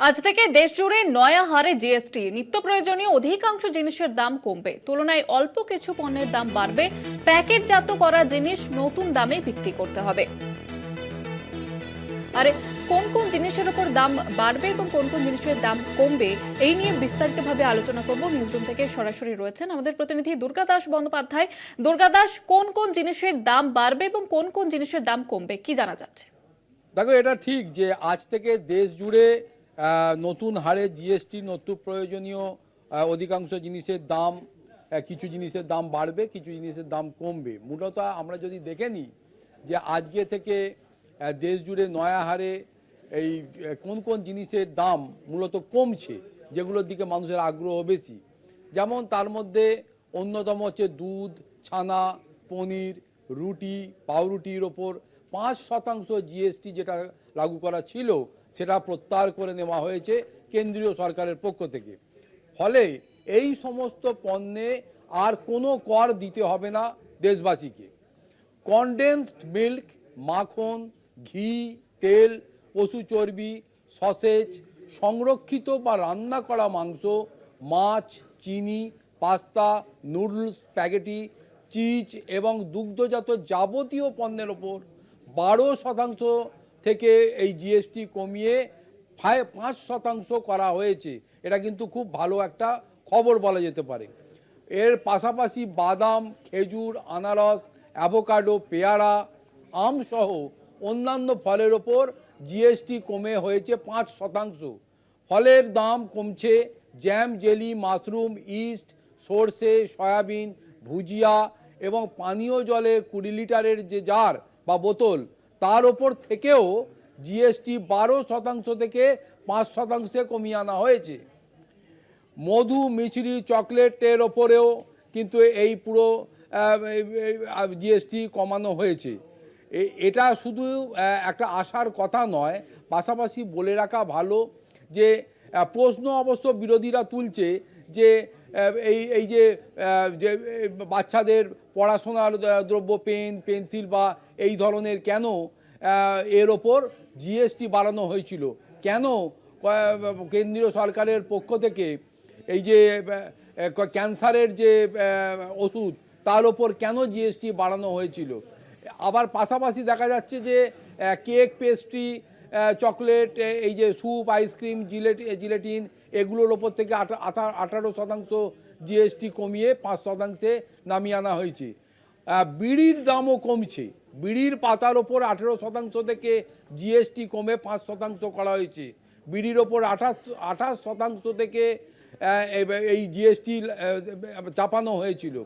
আজ থেকে দেশ জুড়ে নয়া হারে জিএসটি নিত্য প্রয়োজনীয় অধিকাংশ জিনিসের দাম কমবে। তুলনায় অল্প কিছু পণ্যের দাম বাড়বে। প্যাকেটজাত করা জিনিস নতুন দামে বিক্রি করতে হবে। আরে, কোন কোন জিনিসের উপর দাম বাড়বে এবং কোন কোন জিনিসের দাম কমবে, এই নিয়ে বিস্তারিতভাবে আলোচনা করব। নিউজরুম থেকে সরাসরি রয়েছেন আমাদের প্রতিনিধি দুর্গা দাস বন্দ্যোপাধ্যায়। দুর্গা দাস, কোন কোন জিনিসের দাম বাড়বে এবং কোন কোন জিনিসের দাম কমবে? কি জানা যাচ্ছে? দেখো, এটা ঠিক যে আজ থেকে দেশ জুড়ে নতুন হারে জিএসটি নতুন প্রয়োজনীয় অধিকাংশ জিনিসের দাম কিছু জিনিসের দাম বাড়বে, কিছু জিনিসের দাম কমবে। মূলত আমরা যদি দেখে নিই যে আজকে থেকে দেশ জুড়ে নয়া হারে এই কোন কোন জিনিসের দাম মূলত কমছে, যেগুলোর দিকে মানুষের আগ্রহ বেশি। যেমন তার মধ্যে অন্যতম হচ্ছে দুধ, ছানা, পনির, রুটি, পাউরুটির ওপর পাঁচ শতাংশ জিএসটি যেটা লাগু করা ছিল সেটা প্রত্যাহার করে নেওয়া হয়েছে কেন্দ্রীয় সরকারের পক্ষ থেকে। ফলে এই সমস্ত পণ্যে আর কোনো কর দিতে হবে না দেশবাসীকে। কনডেন্সড মিল্ক মাখন, ঘি, তেল, পশু চর্বি, সসেজ, সংরক্ষিত বা রান্না করা মাংস, মাছ, চিনি, পাস্তা, নুডলস, স্প্যাগেটি, চিজ এবং দুগ্ধজাত যাবতীয় পণ্যের ওপর বারো শতাংশ থেকে এই জিএসটি কমিয়ে পাঁচ শতাংশ করা হয়েছে। এটা কিন্তু খুব ভালো একটা খবর বলা যেতে পারে। এর পাশাপাশি বাদাম, খেজুর, আনারস, অ্যাভোকাডো, পেয়ারা, আম সহ অন্যান্য ফলের ওপর জিএসটি কমে হয়েছে পাঁচ শতাংশ। ফলের দাম কমছে। জ্যাম, জেলি, মাশরুম, ইস্ট, সর্ষে, সয়াবিন, ভুজিয়া এবং পানীয় জলের কুড়ি লিটারের যে জার বা বোতল তার ওপর থেকেও জিএসটি বারো শতাংশ থেকে পাঁচ শতাংশে কমিয়ে আনা হয়েছে। মধু, মিছরি, চকলেটের ওপরেও কিন্তু এই পুরো জিএসটি কমানো হয়েছে। এটা শুধু একটা আশার কথা নয়, পাশাপাশি বলে রাখা ভালো যে প্রশ্ন অবশ্য বিরোধীরা তুলছে যে এই এই যে বাচ্চাদের পড়াশোনার দ্রব্য, পেন, পেন্সিল বা এই ধরনের কেন এর ওপর জিএসটি বাড়ানো হয়েছিল। কেন? কেন্দ্রীয় সরকারের পক্ষ থেকে এই যে ক্যান্সারের যে ওষুধ, তার ওপর কেন জিএসটি বাড়ানো হয়েছিল? আবার পাশাপাশি দেখা যাচ্ছে যে কেক পেস্ট্রি চকলেট এই যে স্যুপ আইসক্রিম জিলেট, জিলেটিন, এগুলোর ওপর থেকে আঠা- আঠা- আঠারো শতাংশ জিএসটি কমিয়ে পাঁচ শতাংশে নামিয়ে আনা হয়েছে। বিড়ির দামও কমছে। বিড়ির পাতার ওপর আঠেরো শতাংশ থেকে জিএসটি কমে পাঁচ শতাংশ করা হয়েছে। বিড়ির ওপর আঠাশ আঠাশ শতাংশ থেকে এই- জিএসটি চাপানো হয়েছিল।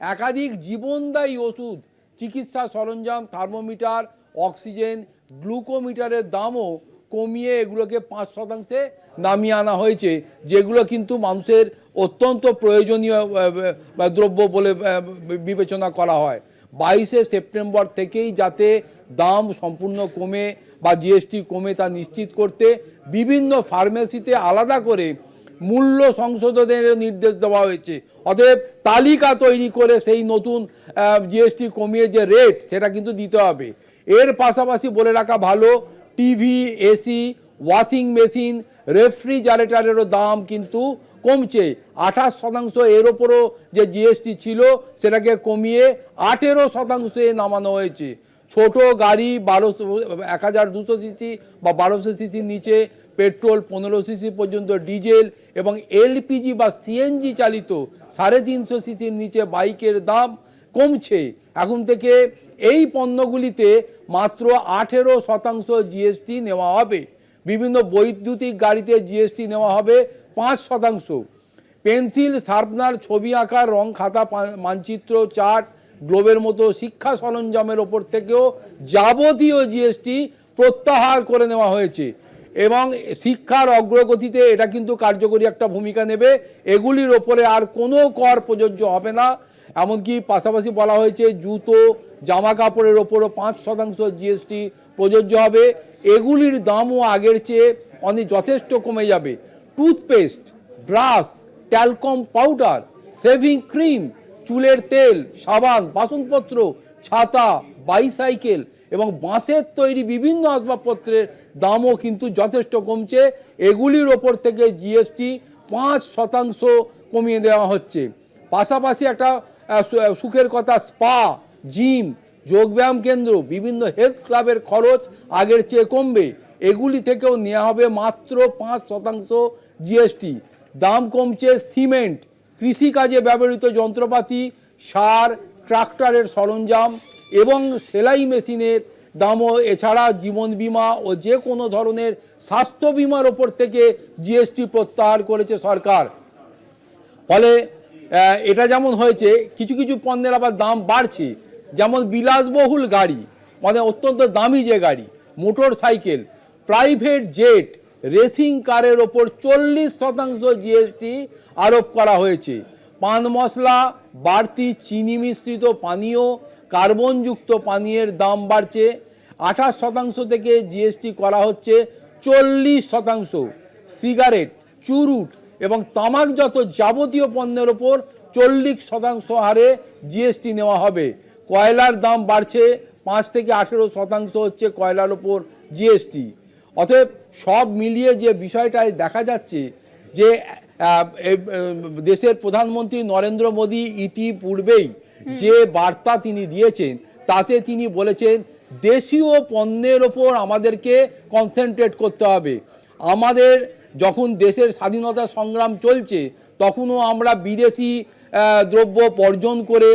একাধিক জীবনদায়ী ওষুধ, চিকিৎসা সরঞ্জাম, থার্মোমিটার, অক্সিজেন, গ্লুকোমিটারের দামও কমিয়ে এগুলোকে পাঁচ শতাংশে নামিয়ে আনা হয়েছে, যেগুলো কিন্তু মানুষের অত্যন্ত প্রয়োজনীয় দ্রব্য বলে বিবেচনা করা হয়। বাইশে সেপ্টেম্বর থেকেই যাতে দাম সম্পূর্ণ কমে বা জিএসটি কমে তা নিশ্চিত করতে বিভিন্ন ফার্মেসিতে আলাদা করে মূল্য সংশোধনের নির্দেশ দেওয়া হয়েছে। অতএব তালিকা তৈরি করে সেই নতুন জিএসটি কমিয়ে যে রেট, সেটা কিন্তু দিতে হবে। এর পাশাপাশি বলে রাখা ভালো, টিভি, এসি, ওয়াশিং মেশিন, রেফ্রিজারেটারেরও দাম কিন্তু কমছে। আঠাশ শতাংশ এর ওপরও যে জিএসটি ছিল, সেটাকে কমিয়ে আঠেরো শতাংশে নামানো হয়েছে। ছোট গাড়ি বারোশো, এক হাজার দুশো সিসি বা বারোশো সিসির নিচে পেট্রোল পনেরো সিসি পর্যন্ত ডিজেল এবং এলপিজি বা সিএনজি চালিত সাড়ে তিনশো সিসির নিচে বাইকের দাম কমছে। এখন থেকে এই পণ্যগুলিতে মাত্র আঠেরো শতাংশ জিএসটি নেওয়া হবে। বিভিন্ন বৈদ্যুতিক গাড়িতে জিএসটি নেওয়া হবে। পাঁচ শতাংশ। পেন্সিল শার্পনার ছবি আঁকার রং, খাতা মানচিত্র, চার্ট, গ্লোবের মতো শিক্ষা সরঞ্জামের ওপর থেকেও যাবতীয় জিএসটি প্রত্যাহার করে নেওয়া হয়েছে। এবং শিক্ষার অগ্রগতিতে এটা কিন্তু কার্যকরী একটা ভূমিকা নেবে। এগুলির ওপরে আর কোনো কর প্রযোজ্য হবে না। এমনকি পাশাপাশি বলা হয়েছে জুতো জামা কাপড়ের ওপরও পাঁচ শতাংশ জিএসটি প্রযোজ্য হবে। এগুলির দামও আগের চেয়ে অনেক যথেষ্ট কমে যাবে। Toothpaste brush talcum powder shaving cream চুলের তেল, সাবান, বাসনপত্র, ছাতা বাইসাইকেল এবং বাঁশের তৈরি বিভিন্ন আসবাবপত্রের দামও কিন্তু যথেষ্ট কমছে। এগুলির ওপর থেকে জিএসটি পাঁচ শতাংশ কমিয়ে দেওয়া হচ্ছে। পাশাপাশি একটা সুখের কথা, স্পা, জিম, যোগব্যায়াম কেন্দ্র, বিভিন্ন হেলথ ক্লাবের খরচ আগের চেয়ে কমবে। এগুলি থেকেও নেওয়া হবে মাত্র পাঁচ শতাংশ জিএসটি দাম কমছে সিমেন্ট, কৃষিকাজে ব্যবহৃত যন্ত্রপাতি, সার, ট্রাক্টরের সরঞ্জাম এবং সেলাই মেশিনের দামও এছাড়া জীবন বীমা ও যে কোনো ধরনের স্বাস্থ্য বিমার ওপর থেকে জিএসটি প্রত্যাহার করেছে সরকার। ফলে এটা যেমন হয়েছে, কিছু কিছু পণ্যের আবার দাম বাড়ছে। যেমন বিলাসবহুল গাড়ি মানে অত্যন্ত দামি যে গাড়ি motor cycle private jet racing কারের ওপর চল্লিশ শতাংশ জিএসটি আরোপ করা হয়েছে। পান মশলা, বাড়তি চিনি মিশ্রিত পানীয়, কার্বনযুক্ত পানীয়ের দাম বাড়ছে। আঠাশ শতাংশ থেকে জিএসটি করা হচ্ছে চল্লিশ শতাংশ। সিগারেট, চুরুট এবং তামাকজাত যাবতীয় পণ্যের ওপর চল্লিশ শতাংশ হারে জিএসটি নেওয়া হবে। কয়লার দাম বাড়ছে, পাঁচ থেকে আঠেরো শতাংশ হচ্ছে কয়লার ওপর জিএসটি অতএব সব মিলিয়ে যে বিষয়টায় দেখা যাচ্ছে যে দেশের প্রধানমন্ত্রী নরেন্দ্র মোদী ইতিপূর্বেই যে বার্তা তিনি দিয়েছেন, তাতে তিনি বলেছেন, দেশীয় পণ্যের ওপর আমাদেরকে কনসেন্ট্রেট করতে হবে। আমাদের যখন দেশের স্বাধীনতা সংগ্রাম চলছে, তখনও আমরা বিদেশি দ্রব্য বর্জন করে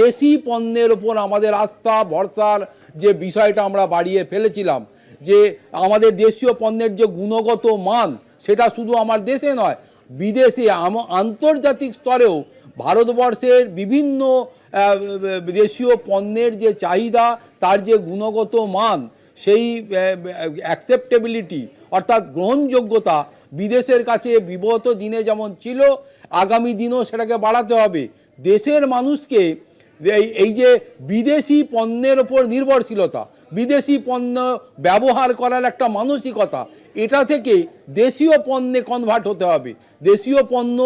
দেশি পণ্যের ওপর আমাদের আস্থা, ভরসার যে বিষয়টা আমরা বাড়িয়ে ফেলেছিলাম যে আমাদের দেশীয় পণ্যের যে গুণগত মান, সেটা শুধু আমার দেশে নয়, বিদেশে আন্তর্জাতিক স্তরেও ভারতবর্ষের বিভিন্ন দেশীয় পণ্যের যে চাহিদা, তার যে গুণগত মান, সেই অ্যাকসেপ্টেবিলিটি অর্থাৎ গ্রহণযোগ্যতা বিদেশের কাছে বিগত দিনে যেমন ছিল, আগামী দিনেও সেটাকে বাড়াতে হবে। দেশের মানুষকে এই যে বিদেশি পণ্যের ওপর নির্ভরশীলতা বিদেশি পণ্য ব্যবহার করার একটা মানসিকতা, এটা থেকে দেশীয় পণ্যে কনভার্ট হতে হবে। দেশীয় পণ্য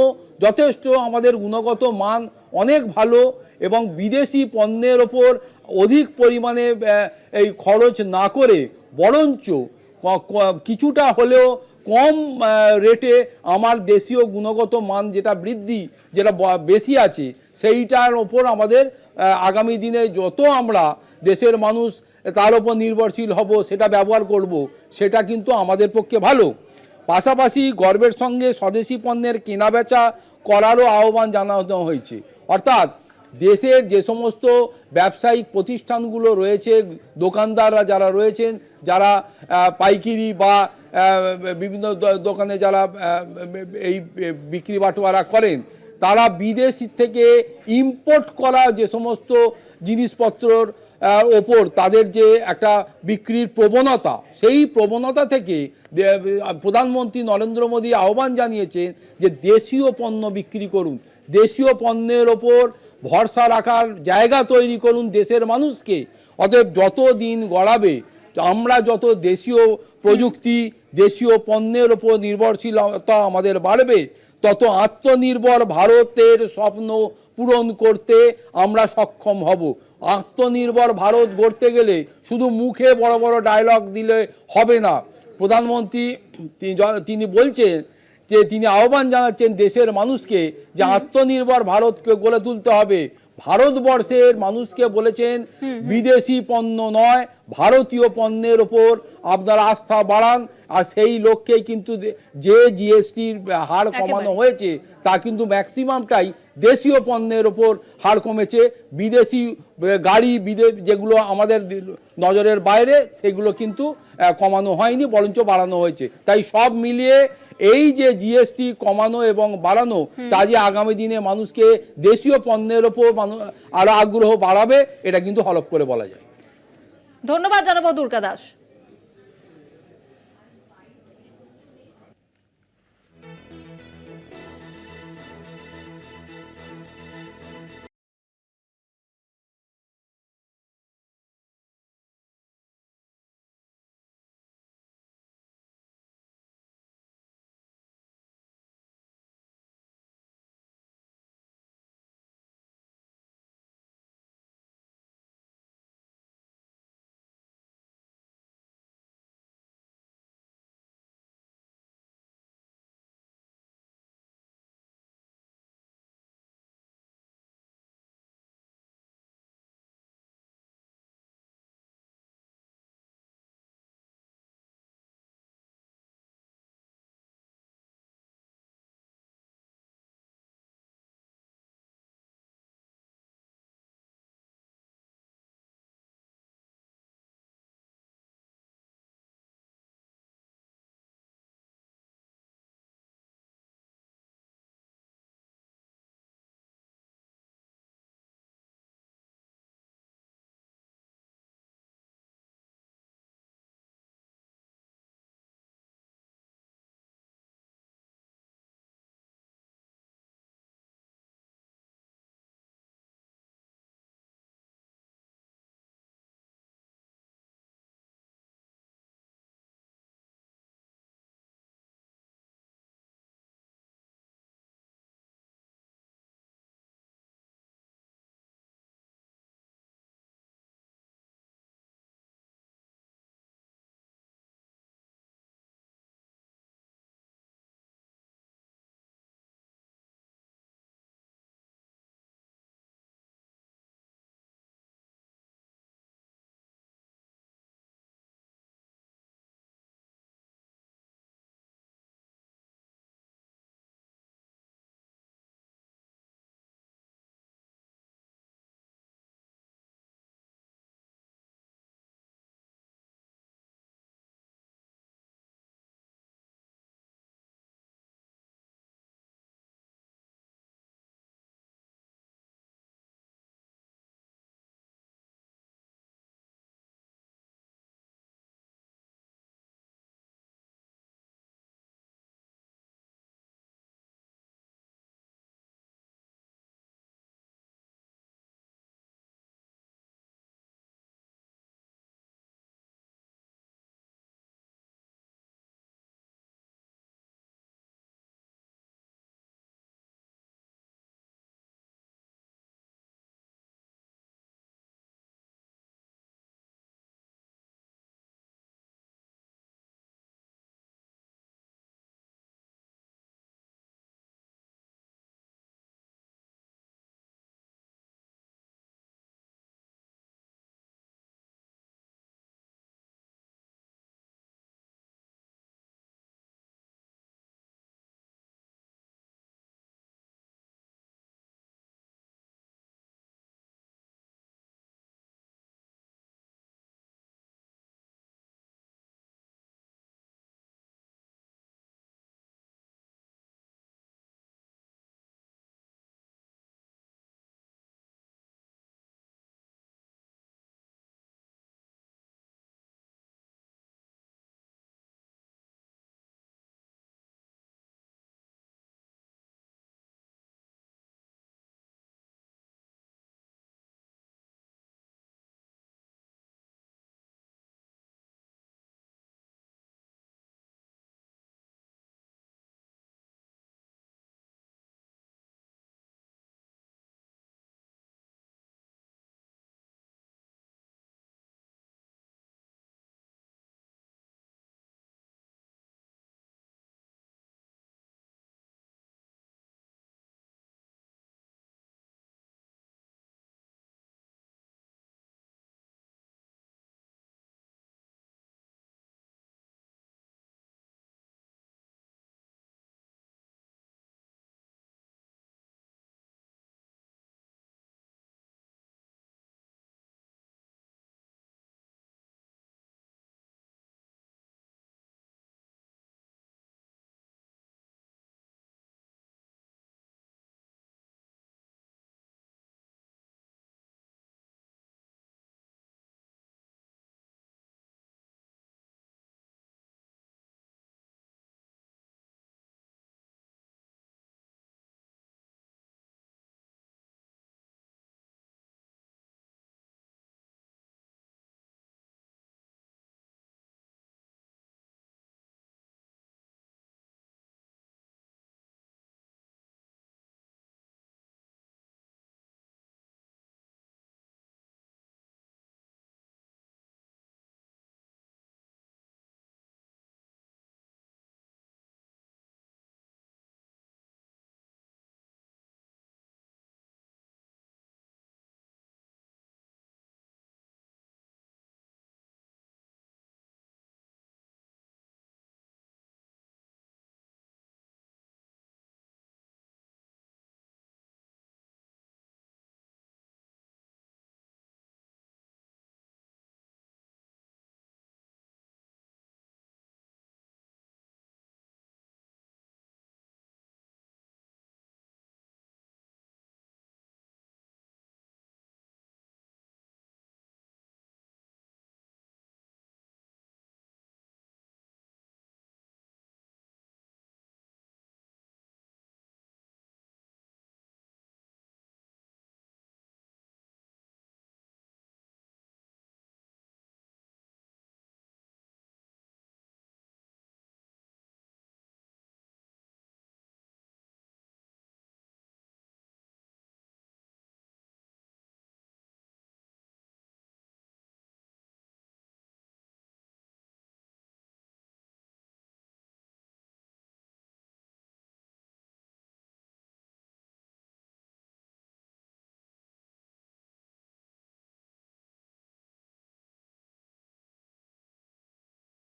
যথেষ্ট আমাদের গুণগত মান অনেক ভালো এবং বিদেশি পণ্যের ওপর অধিক পরিমাণে এই খরচ না করে বরঞ্চ কিছুটা হলেও কম রেটে আমার দেশীয় গুণগত মান যেটা বৃদ্ধি, যেটা বেশি আছে, সেইটার ওপর আমাদের আগামী দিনে যত আমরা দেশের মানুষ তার ওপর নির্ভরশীল হব, সেটা ব্যবহার করব, সেটা কিন্তু আমাদের পক্ষে ভালো। পাশাপাশি গর্বের সঙ্গে স্বদেশি পণ্যের কেনাবেচা করারও আহ্বান জানানো হয়েছে। অর্থাৎ দেশের যে সমস্ত ব্যবসায়িক প্রতিষ্ঠানগুলো রয়েছে, দোকানদাররা যারা রয়েছেন, যারা পাইকিরি বা বিভিন্ন দোকানে যারা এই বিক্রি বাটোয়ারা করেন, তারা বিদেশ থেকে ইম্পোর্ট করা যে সমস্ত জিনিসপত্রর ওপর তাদের যে একটা বিক্রির প্রবণতা, সেই প্রবণতা থেকে প্রধানমন্ত্রী নরেন্দ্র মোদী আহ্বান জানিয়েছেন যে দেশীয় পণ্য বিক্রি করুন। দেশীয় পণ্যের ওপর ভরসা রাখার জায়গা তৈরি করুন দেশের মানুষকে। অতএব যত দিন গড়াবে, আমরা যত দেশীয় প্রযুক্তি, দেশীয় পণ্যের ওপর নির্ভরশীলতা আমাদের বাড়বে, তত আত্মনির্ভর ভারতের স্বপ্ন পূরণ করতে আমরা সক্ষম হব। আত্মনির্ভর ভারত গড়তে গেলে শুধু মুখে বড় বড় ডায়লগ দিলে হবে না। প্রধানমন্ত্রী তিনি বলছেন যে তিনি আহ্বান জানাচ্ছেন দেশের মানুষকে যে আত্মনির্ভর ভারতকে গড়ে তুলতে হবে। ভারতবর্ষের মানুষকে বলেছেন বিদেশি পণ্য নয় ভারতীয় পণ্যের ওপর আপনারা আস্থা বাড়ান। আর সেই লক্ষ্যেই কিন্তু যে জিএসটির হার কমানো হয়েছে তা কিন্তু ম্যাক্সিমামটাই দেশীয় পণ্যের ওপর হার কমেছে বিদেশি গাড়ি বিদেশ যেগুলো আমাদের নজরের বাইরে সেগুলো কিন্তু কমানো হয়নি বরঞ্চ বাড়ানো হয়েছে। তাই সব মিলিয়ে এই যে জিএসটি কমানো এবং বাড়ানো তা যে আগামী দিনে মানুষকে দেশীয় পণ্যের ওপর মানুষ আরও আগ্রহ বাড়াবে এটা কিন্তু হলফ করে বলা যায়। ধন্যবাদ জানাব দুর্গা দাস।